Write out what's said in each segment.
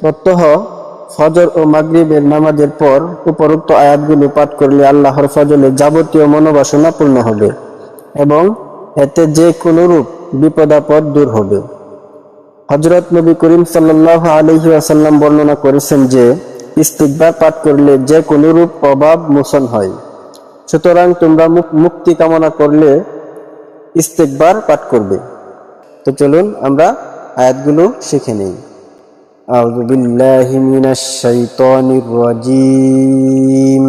প্রত্যহ ফজর ও মাগরিবের নামাজের পর উপরোক্ত আয়াতগুলো পাঠ করলে আল্লাহর ফজলে যাবতীয় মনোবাসনা পূর্ণ হবে এবং এতে যে কোনো রূপ বিপদাপদ দূর হবে। হজরত নবী করিম সাল্লাহ আলহি আসাল্লাম বর্ণনা করেছেন যে ইস্তিকবার পাঠ করলে যে কোনো রূপ অভাব মোচন হয়। সুতরাং তোমরা মুক- মুক্তি কামনা করলে ইস্তেকবার পাঠ করবে। তো চলুন আমরা আয়াতগুলো শিখে নিই। أعوذ بالله من الشيطان الرجيم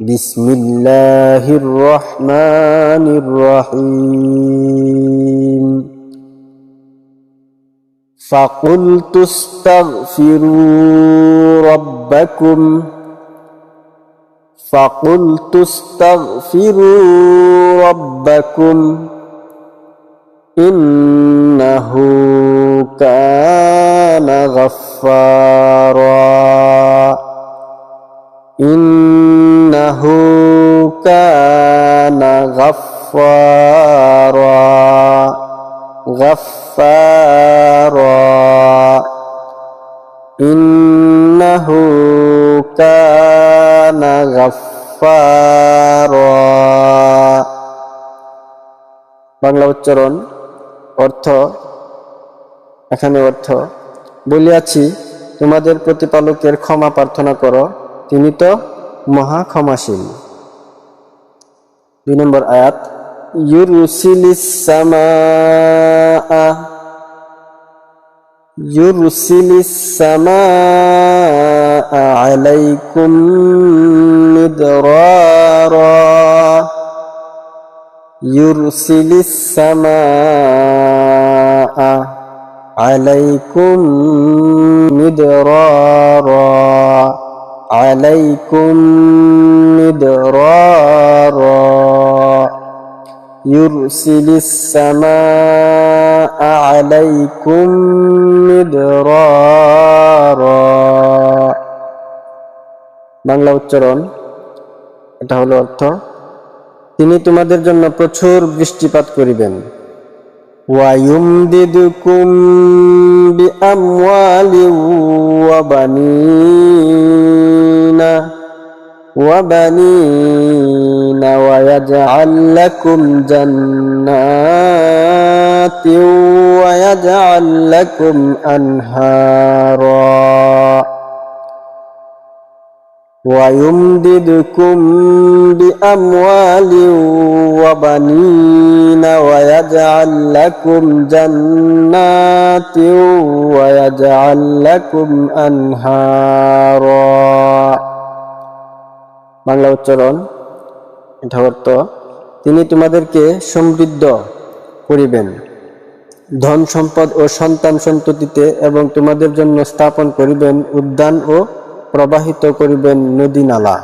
بسم الله الرحمن الرحيم فقلت استغفروا ربكم فقلت استغفروا ربكم إنه كان غفارا إنه كان غفارا غفارا إنه كان غفارا বাংলা উচ্চারণ অর্থ এখানে অর্থ বলিয়াছি, তোমাদের প্রতিপালকের ক্ষমা প্রার্থনা করো, তিনি তো মহা ক্ষমাশীল দুই নম্বর আয়াত ইউরুসিলিসামা ইউরুসিলিসামা আলাইকুম মিদরারা। ইউরসিলিসামা عليكم مدرارا عليكم مدرارا يرسل السماء عليكم مدرارا বাংলা উচ্চারণ এটা হলো অর্থ তিনি তোমাদের জন্য প্রচুর বৃষ্টিপাত করিবেন ويمددكم بأموال وبنين وبنين ويجعل لكم جنات ويجعل لكم أنهارا ويمددكم بأموال وبنين ويجعل لكم جنات ويجعل لكم أنهارا বাংলা উচ্চারণ এটা অর্থ তিনি তোমাদেরকে সমৃদ্ধ করিবেন ধন সম্পদ ও সন্তান সন্ততিতে এবং তোমাদের জন্য স্থাপন করিবেন উদ্যান ও প্রবাহিত করিবেন নদী নালা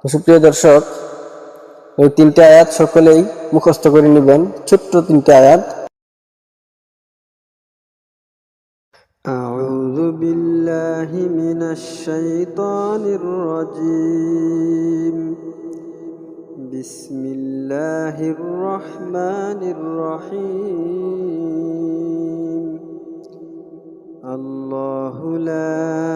তো সুপ্রিয় দর্শক এই তিনটে আয়াত সকলেই মুখস্থ করে নেবেন ছোট্ট তিনটে আয়াত أعوذ بالله من الشيطان الرجيم بسم الله الرحمن الرحيم الله لا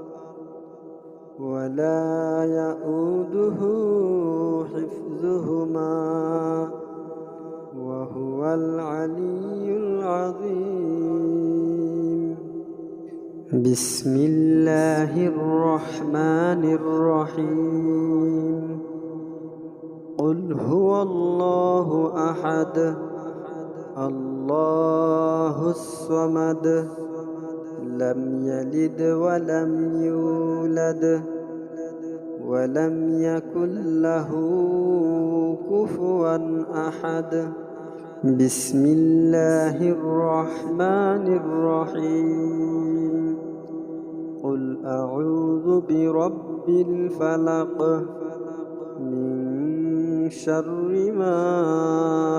ولا يؤوده حفظهما وهو العلي العظيم. بسم الله الرحمن الرحيم. قل هو الله أحد الله الصمد لم يلد ولم يولد ولم يكن له كفوا أحد. بسم الله الرحمن الرحيم. قل أعوذ برب الفلق من شر ما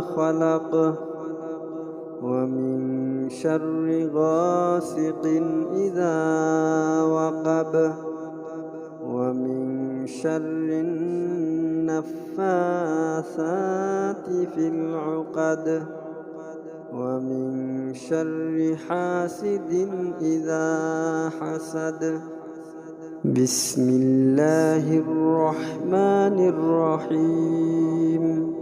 خلق. ومن شر غاسق إذا وقب ومن شر النفاثات في العقد ومن شر حاسد إذا حسد. بسم الله الرحمن الرحيم.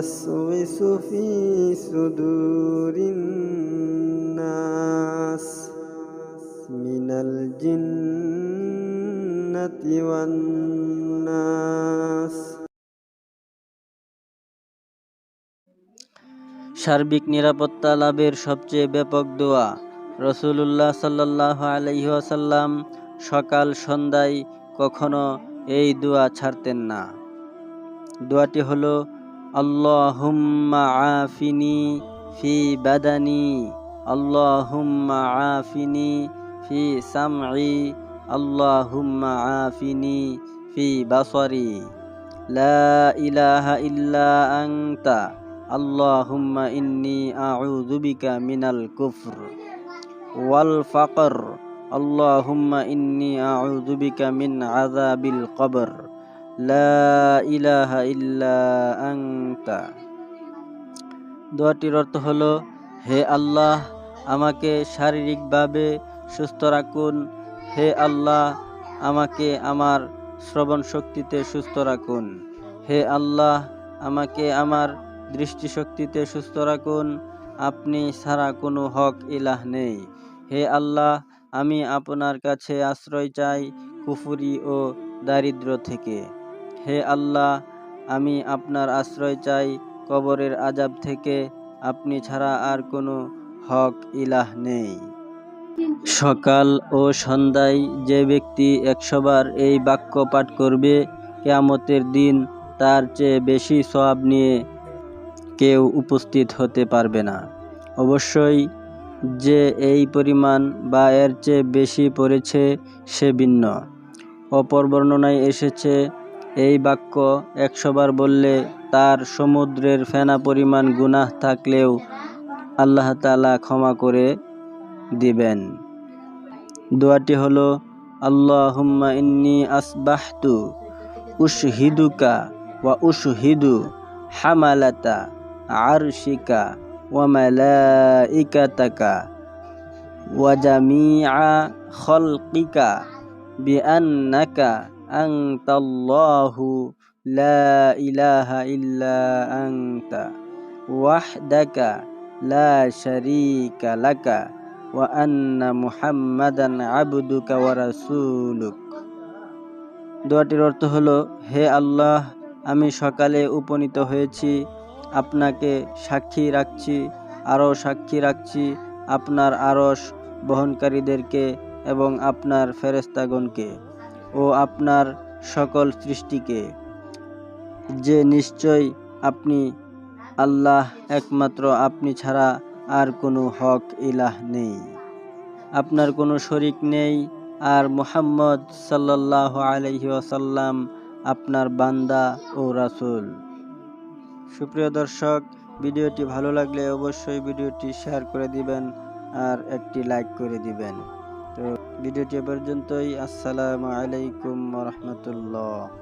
يوسوس في صدور الناس من الجنة والناس সার্বিক নিরাপত্তা লাভের সবচেয়ে ব্যাপক দোয়া রসুলুল্লাহ সাল্লাহ আলহিহাসাল্লাম সকাল সন্ধ্যায় কখনো এই দোয়া ছাড়তেন না দোয়াটি হলো اللهم عافني في بدني. اللهم عافني في سمعي. اللهم عافني في بصري. لا إله إلا أنت. اللهم إني أعوذ بك من الكفر والفقر. اللهم إني أعوذ بك من عذاب القبر. লা ইলাহা ইল্লা আনতা। দোয়াটির অর্থ হলো, হে আল্লাহ, আমাকে শারীরিকভাবে সুস্থ রাখুন। হে আল্লাহ, আমাকে আমার শ্রবণ শক্তিতে সুস্থ রাখুন। হে আল্লাহ, আমাকে আমার দৃষ্টিশক্তিতে সুস্থ রাখুন। আপনি ছাড়া কোনো হক ইলাহ নেই। হে আল্লাহ, আমি আপনার কাছে আশ্রয় চাই কুফুরি ও দারিদ্র থেকে। হে আল্লাহ, আমি আপনার আশ্রয় চাই কবরের আজাব থেকে। আপনি ছাড়া আর কোনো হক ইলাহ নেই। সকাল ও সন্ধ্যায় যে ব্যক্তি একশোবার এই বাক্য পাঠ করবে, কেয়ামতের দিন তার চেয়ে বেশি সওয়াব নিয়ে কেউ উপস্থিত হতে পারবে না। অবশ্যই যে এই পরিমাণ বা এর চেয়ে বেশি পড়েছে সে ভিন্ন। অপর বর্ণনায় এসেছে এই বাক্য একশোবার বললে তার সমুদ্রের ফেনা পরিমাণ গুনাহ থাকলেও আল্লাহ তালা ক্ষমা করে দিবেন। দোয়াটি হলো, আল্লাহুম্মা ইন্নি আসবাহতু উশহিদুকা ওয়া উশহিদু হামালাতা আরশিকা ওয়া মালাইকাতাকা ওয়া জামিআ খলকিকা বিআন্নাকা আনতাল্লাহু লা ইলাহা ইল্লা আনতা, ওয়াহদাকা লা শারীকা লাকা, ওয়া আন্না মুহাম্মাদান আবদুকা ওয়া দোয়াটির অর্থ হলো, হে আল্লাহ, আমি সকালে উপনীত হয়েছি, আপনাকে সাক্ষী রাখছি, আরও সাক্ষী রাখছি আপনার আরস বহনকারীদেরকে এবং আপনার ফেরেস্তাগণকে ও আপনার সকল সৃষ্টিকে। যে নিশ্চয় আপনি আল্লাহ একমাত্র, আপনি ছাড়া আর কোনো হক ইলাহ নেই। আপনার কোনো শরিক নেই আর মুহাম্মদ সাল্লাহ আলহি ওয়াসাল্লাম আপনার বান্দা ও রাসুল। সুপ্রিয় দর্শক, ভিডিওটি ভালো লাগলে অবশ্যই ভিডিওটি শেয়ার করে দিবেন আর একটি লাইক করে দিবেন। তো ভিডিওটি এ পর্যন্তই আসসালামু আলাইকুম রহমতুল্লাহ